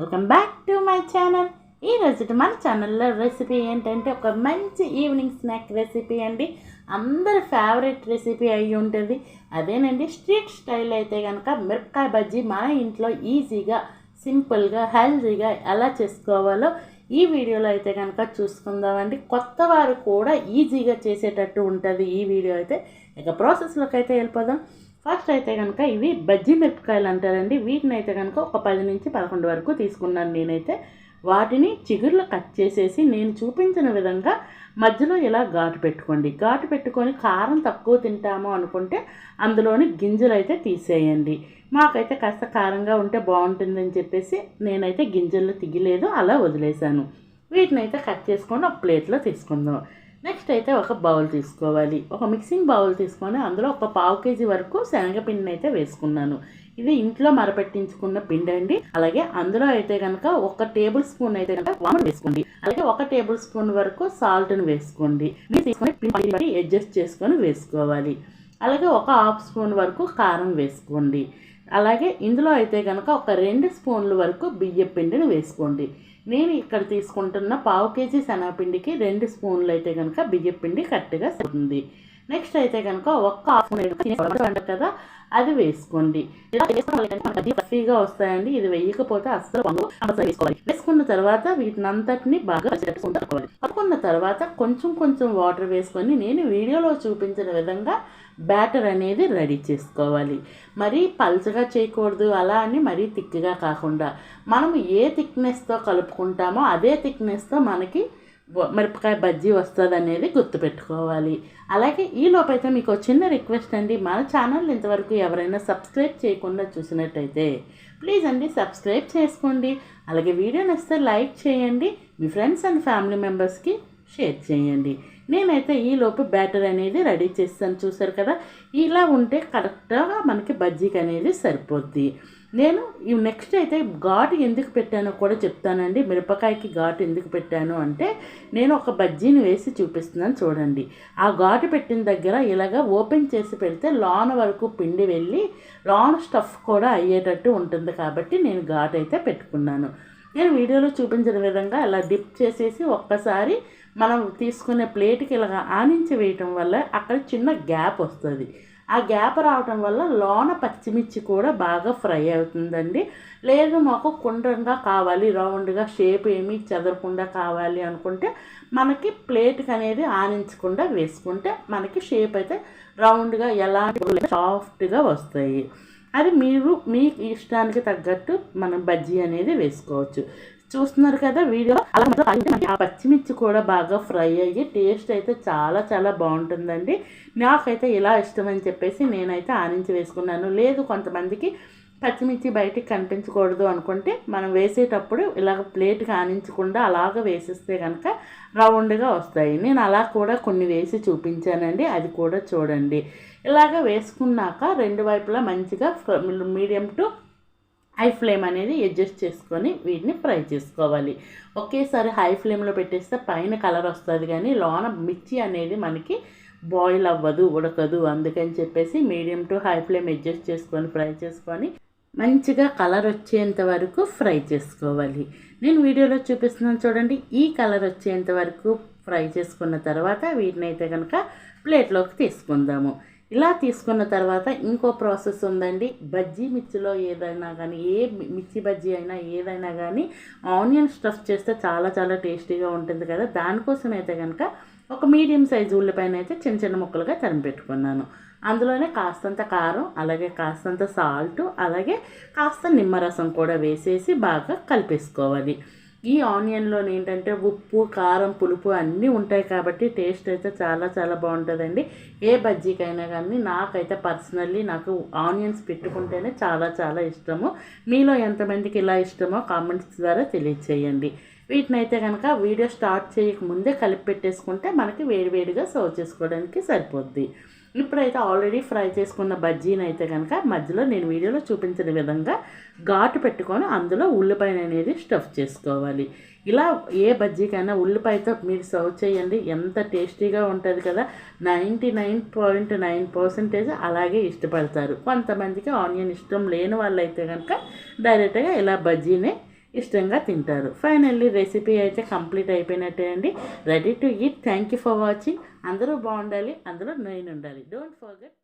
Welcome back to my channel ఈ రోజు మన ఛానల్లో రెసిపీ ఏంటంటే ఒక మంచి ఈవినింగ్ స్నాక్ రెసిపీ అండి. అందరి ఫేవరెట్ రెసిపీ అయి ఉంటుంది. అదేనండి స్ట్రీట్ స్టైల్ అయితే కనుక మిరపకాయ బజ్జీ మన ఇంట్లో ఈజీగా సింపుల్గా హెల్తీగా ఎలా చేసుకోవాలో ఈ వీడియోలో అయితే కనుక చూసుకుందామండి. కొత్త వారు కూడా ఈజీగా చేసేటట్టు ఉంటుంది ఈ వీడియో అయితే. ఇక ప్రాసెస్లోకి అయితే వెళ్ళిపోదాం. ఫస్ట్ అయితే కనుక ఇవి బజ్జీ మిరపకాయలు అంటారండి. వీటిని అయితే కనుక ఒక పది నుంచి పదకొండు వరకు తీసుకున్నాను నేనైతే. వాటిని చిగుర్లు కట్ చేసేసి నేను చూపించిన విధంగా మధ్యలో ఇలా ఘాటు పెట్టుకోండి. ఘాటు పెట్టుకొని కారం తక్కువ తింటాము అనుకుంటే అందులోని గింజలు అయితే తీసేయండి. మాకైతే కాస్త కారంగా ఉంటే బాగుంటుందని చెప్పేసి నేనైతే గింజలు తిగిలేదు అలా వదిలేశాను. వీటిని అయితే కట్ చేసుకొని ఒక ప్లేట్లో తీసుకుందాం. నెక్స్ట్ అయితే ఒక బౌల్ తీసుకోవాలి. ఒక మిక్సింగ్ బౌల్ తీసుకొని అందులో ఒక పావు కేజీ వరకు శనగపిండిని అయితే వేసుకున్నాను. ఇది ఇంట్లో మరపెట్టించుకున్న పిండి అండి. అలాగే అందులో అయితే కనుక ఒక టేబుల్ స్పూన్ అయితే కనుక వాము వేసుకోండి. అలాగే ఒక టేబుల్ స్పూన్ వరకు సాల్ట్ని వేసుకోండి. మీరు తీసుకొని పిండి బట్టి అడ్జస్ట్ చేసుకొని వేసుకోవాలి. అలాగే ఒక హాఫ్ స్పూన్ వరకు కారం వేసుకోండి. అలాగే ఇందులో అయితే కనుక ఒక రెండు స్పూన్ల వరకు బియ్యపిండిని వేసుకోండి. నేను ఇక్కడ తీసుకుంటున్న పావు కేజీ శనగపిండికి రెండు స్పూన్లు అయితే కనుక బియ్యపిండి కరెక్ట్గా సరిపోతుంది. నెక్స్ట్ అయితే కనుక ఒక్క హాఫ్ అంటారు కదా అది వేసుకోండి. ఇలా ఫ్రీగా వస్తాయండి. ఇది వేయకపోతే అస్సలు వంగు అసలు వేసుకోవాలి. వేసుకున్న తర్వాత వీటిని అంతటిని బాగా కలుపుకోవాలి కలుపుకున్న తర్వాత కొంచెం కొంచెం వాటర్ వేసుకొని నేను వీడియోలో చూపించిన విధంగా బ్యాటర్ అనేది రెడీ చేసుకోవాలి. మరీ పల్చగా చేయకూడదు. అలా అని మరీ తిక్కిగా కాకుండా. మనం ఏ థిక్నెస్తో కలుపుకుంటామో అదే థిక్నెస్తో మనకి మిరపకాయ బజ్జీ వస్తుంది అనేది గుర్తుపెట్టుకోవాలి. అలాగే ఈ లోపైతే మీకు చిన్న రిక్వెస్ట్ అండి. మన ఛానల్ ఇంతవరకు ఎవరైనా సబ్స్క్రైబ్ చేయకుండా చూసినట్టయితే ప్లీజ్ అండి సబ్స్క్రైబ్ చేసుకోండి. అలాగే వీడియో నచ్చితే లైక్ చేయండి. మీ ఫ్రెండ్స్ అండ్ ఫ్యామిలీ మెంబర్స్కి షేర్ చేయండి. నేనైతే ఈ లోపు బ్యాటర్ అనేది రెడీ చేస్తాను. చూసారు కదా? ఇలా ఉంటే కరెక్ట్గా మనకి బజ్జీకి అనేది సరిపోద్ది. నేను ఈ నెక్స్ట్ అయితే ఘాటు ఎందుకు పెట్టానో కూడా చెప్తానండి. మిరపకాయకి ఘాటు ఎందుకు పెట్టాను అంటే నేను ఒక బజ్జీని వేసి చూపిస్తున్నాను చూడండి. ఆ ఘాటు పెట్టిన దగ్గర ఇలాగ ఓపెన్ చేసి పెడితే లోన వరకు పిండి వెళ్ళి లోన స్టఫ్ కూడా అయ్యేటట్టు ఉంటుంది కాబట్టి నేను ఘాటు అయితే పెట్టుకున్నాను. నేను వీడియోలో చూపించిన విధంగా ఇలా డిప్ చేసేసి ఒక్కసారి మనం తీసుకునే ప్లేట్కి ఇలాగ ఆనించి వేయటం వల్ల అక్కడ చిన్న గ్యాప్ వస్తుంది. ఆ గ్యాప్ రావటం వల్ల లోన పచ్చిమిర్చి కూడా బాగా ఫ్రై అవుతుందండి. లేదు మాకు కుండ్రంగా కావాలి రౌండ్గా షేప్ ఏమీ చెదరకుండా కావాలి అనుకుంటే మనకి ప్లేట్కి అనేది ఆనించకుండా వేసుకుంటే మనకి షేప్ అయితే రౌండ్గా ఎలాంటి సాఫ్ట్గా వస్తాయి. అది మీరు మీ ఇష్టానికి తగ్గట్టు మనం బజ్జీ అనేది వేసుకోవచ్చు. చూస్తున్నారు కదా వీడియో? అలా మొత్తం మనకి ఆ పచ్చిమిర్చి కూడా బాగా ఫ్రై అయ్యి టేస్ట్ అయితే చాలా చాలా బాగుంటుందండి. నాకైతే ఇలా ఇష్టం అని చెప్పేసి నేనైతే ఆనించి వేసుకున్నాను. లేదు కొంతమందికి పచ్చిమిర్చి బయటికి కనిపించకూడదు అనుకుంటే మనం వేసేటప్పుడు ఇలాగ ప్లేట్గా ఆనించకుండా అలాగ వేసిస్తే కనుక రౌండ్గా వస్తాయి. నేను అలా కూడా కొన్ని వేసి చూపించానండి. అది కూడా చూడండి. ఇలాగ వేసుకున్నాక రెండు వైపులా మంచిగా మీడియం టు హై ఫ్లేమ్ అనేది అడ్జస్ట్ చేసుకొని వీటిని ఫ్రై చేసుకోవాలి. ఒకేసారి హై ఫ్లేమ్లో పెట్టేస్తే పైన కలర్ వస్తుంది కానీ లోన మిర్చి అనేది మనకి బాయిల్ అవ్వదు ఉడకదు. అందుకని చెప్పేసి medium to high flame adjust చేసుకొని ఫ్రై చేసుకొని మంచిగా కలర్ వచ్చేంత వరకు ఫ్రై చేసుకోవాలి. నేను వీడియోలో చూపిస్తున్నాను చూడండి. ఈ కలర్ వచ్చేంత వరకు ఫ్రై చేసుకున్న తర్వాత వీటిని అయితే కనుక ప్లేట్లోకి తీసుకుందాము. ఇలా తీసుకున్న తర్వాత ఇంకో ప్రాసెస్ ఉందండి. బజ్జీ మిర్చిలో ఏదైనా కానీ ఏ మిర్చి బజ్జీ అయినా ఏదైనా కానీ ఆనియన్ స్టఫ్ చేస్తే చాలా చాలా టేస్టీగా ఉంటుంది కదా. దానికోసం అయితే కనుక ఒక మీడియం సైజు ఉల్లిపాయన అయితే చిన్న చిన్న ముక్కలుగా తరిమిపెట్టుకున్నాను అందులోనే కాస్తంత కారం అలాగే కాస్తంత సాల్ట్ అలాగే కాస్త నిమ్మరసం కూడా వేసేసి బాగా కలిపేసుకోవాలి. ఈ ఆనియన్లో ఏంటంటే ఉప్పు కారం పులుపు అన్నీ ఉంటాయి కాబట్టి టేస్ట్ అయితే చాలా చాలా బాగుంటుందండి. ఏ బజ్జీకైనా కానీ నాకైతే పర్సనల్లీ నాకు ఆనియన్స్ పెట్టుకుంటేనే చాలా చాలా ఇష్టము. మీలో ఎంతమందికి ఇలా ఇష్టమో కామెంట్స్ ద్వారా తెలియచేయండి. వీటిని అయితే కనుక వీడియో స్టార్ట్ చేయక ముందే కలిపి పెట్టేసుకుంటే మనకి వేడివేడిగా సర్వ్ చేసుకోవడానికి సరిపోద్ది. ఇప్పుడైతే ఆల్రెడీ ఫ్రై చేసుకున్న బజ్జీని అయితే కనుక మధ్యలో నేను వీడియోలో చూపించిన విధంగా ఘాటు పెట్టుకొని అందులో ఉల్లిపాయను అనేది స్టఫ్ చేసుకోవాలి. ఇలా ఏ బజ్జీకైనా ఉల్లిపాయతో మీరు సర్వ్ చేయండి. ఎంత టేస్టీగా ఉంటుంది కదా. Ninety nine point nine percentage అలాగే ఇష్టపడతారు. కొంతమందికి ఆనియన్ ఇష్టం లేని వాళ్ళైతే కనుక డైరెక్ట్గా ఇలా బజ్జీనే ఇష్టంగా తింటారు. ఫైనల్లీ రెసిపీ అయితే కంప్లీట్ అయిపోయినట్టే అండి. Ready to eat thank you for watching అందరూ బాగుండాలి అందరూ నేను ఉండాలి. Don't forget